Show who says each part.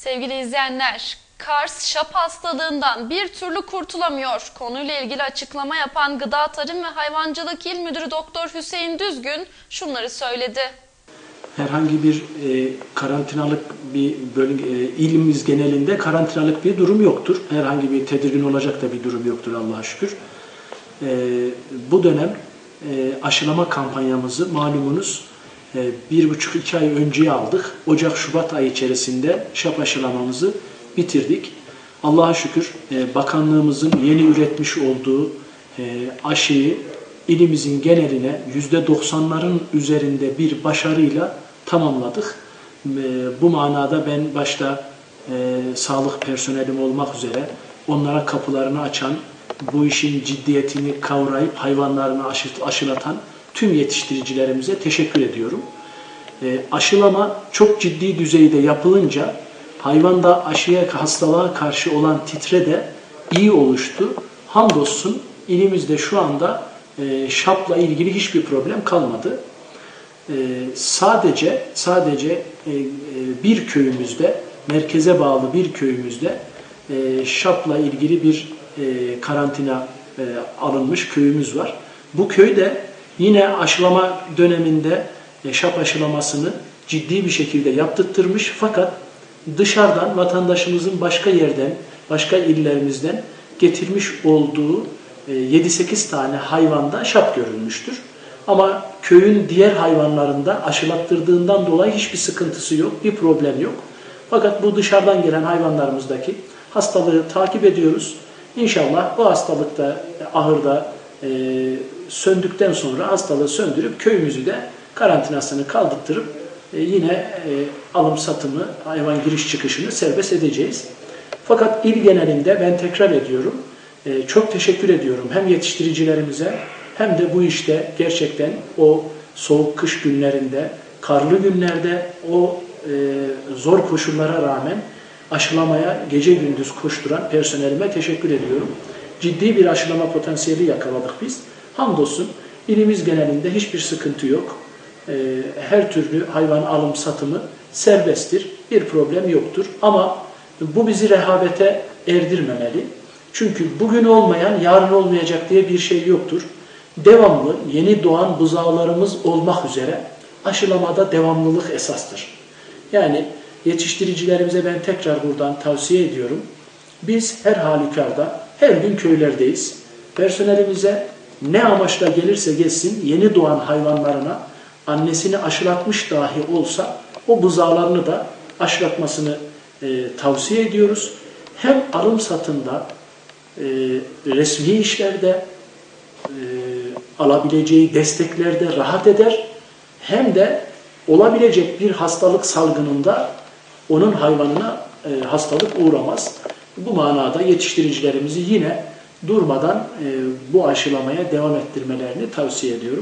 Speaker 1: Sevgili izleyenler, Kars şap hastalığından bir türlü kurtulamıyor. Konuyla ilgili açıklama yapan Gıda Tarım ve Hayvancılık İl Müdürü Doktor Hüseyin Düzgün şunları söyledi.
Speaker 2: herhangi bir e, karantinalık bir bölge, e, ilimiz genelinde karantinalık bir durum yoktur. Herhangi bir tedirgin olacak da bir durum yoktur Allah'a şükür. E, bu dönem e, aşılama kampanyamızı malumunuz bir buçuk iki ay önceye aldık. Ocak-Şubat ayı içerisinde şap aşılamamızı bitirdik. Allah'a şükür e, bakanlığımızın yeni üretmiş olduğu e, aşıyı ilimizin geneline %90'ların üzerinde bir başarıyla tamamladık. E, Bu manada ben başta sağlık personelim olmak üzere onlara kapılarını açan, bu işin ciddiyetini kavrayıp hayvanlarını aşı- aşılatan tüm yetiştiricilerimize teşekkür ediyorum. E, aşılama çok ciddi düzeyde yapılınca hayvanda aşıya hastalığa karşı olan titre de iyi oluştu. Hamdolsun ilimizde şu anda e, şapla ilgili hiçbir problem kalmadı. E, sadece sadece e, e, bir köyümüzde merkeze bağlı bir köyümüzde e, şapla ilgili bir e, karantina e, alınmış köyümüz var. Bu köyde yine aşılama döneminde e, şap aşılamasını ciddi bir şekilde yaptırtmış fakat dışarıdan vatandaşımızın başka yerden, başka illerimizden getirmiş olduğu e, 7-8 tane hayvanda şap görülmüştür. Ama köyün diğer hayvanlarında aşılattırdığından dolayı hiçbir sıkıntısı yok, bir problem yok. Fakat bu dışarıdan gelen hayvanlarımızdaki hastalığı takip ediyoruz. İnşallah bu hastalık da e, ahırda e, söndükten sonra hastalığı söndürüp köyümüzü de karantinasını kaldırtırıp e, yine e, alım satımı, hayvan giriş çıkışını serbest edeceğiz. Fakat il genelinde ben tekrar ediyorum, e, çok teşekkür ediyorum hem yetiştiricilerimize hem de bu işte gerçekten o soğuk kış günlerinde, karlı günlerde o e, zor koşullara rağmen aşılamaya gece gündüz koşturan personelime teşekkür ediyorum. Ciddi bir aşılama potansiyeli yakaladık biz. Hamdolsun ilimiz genelinde hiçbir sıkıntı yok. E, her türlü hayvan alım satımı serbesttir. Bir problem yoktur. Ama bu bizi rehavete erdirmemeli. Çünkü bugün olmayan yarın olmayacak diye bir şey yoktur. Devamlı yeni doğan buzağlarımız olmak üzere aşılamada devamlılık esastır. Yani yetiştiricilerimize ben tekrar buradan tavsiye ediyorum. Biz her halükarda her gün köylerdeyiz. Personelimize ne amaçla gelirse gelsin yeni doğan hayvanlarına annesini aşılatmış dahi olsa o buzağlarını da aşılatmasını e, tavsiye ediyoruz. Hem alım satında, e, resmi işlerde, e, alabileceği desteklerde rahat eder. Hem de olabilecek bir hastalık salgınında onun hayvanına e, hastalık uğramaz. Bu manada yetiştiricilerimizi yine durmadan e, bu aşılamaya devam ettirmelerini tavsiye ediyorum.